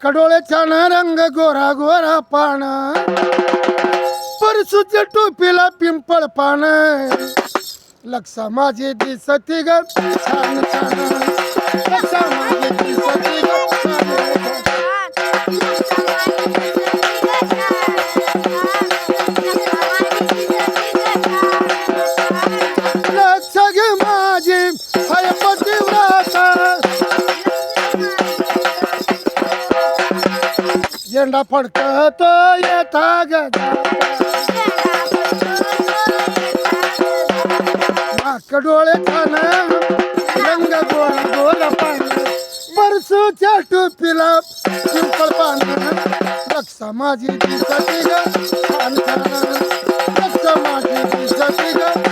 कडोले डोळ्याच्यान रंग गोरा गोरा पान परसूच्या टोपीला पिंपल पान लक्षा माझे दिसती ग छान छान लक्षा झंडा झेंडा फडकत तो येता गाक डोळे खाना रंग गोल गोल पान चाटू पिला पिंपळ पान रक्षा की दिसती ग रक्षा माझी दिसती ग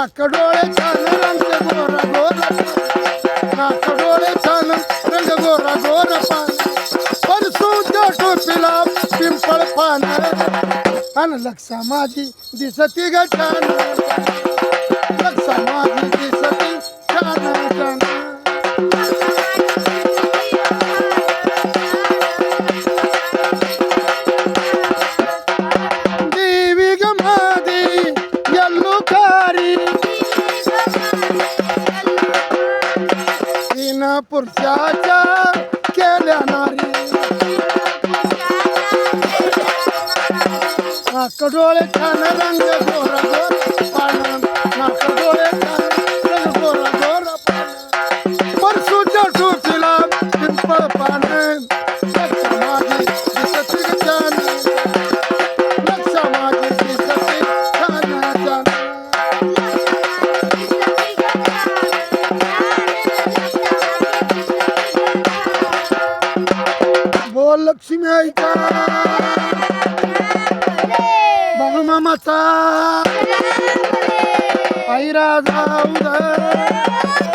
काकडोळे छान रंग गोरा गोरा काकडोळे छान रंग गोरा गोरा पान परसू त्या टोपीला पिंपळ पान अन लक्षा माझी दिसती ग छान लक्षा माझी दिसती छान छान ना पुरुषाच्या केल्या नारी नाकडोळे छान रंग गोरा गोर पान नाकड बोल लक्ष्मी आईचा मामाचा आई राजा उदय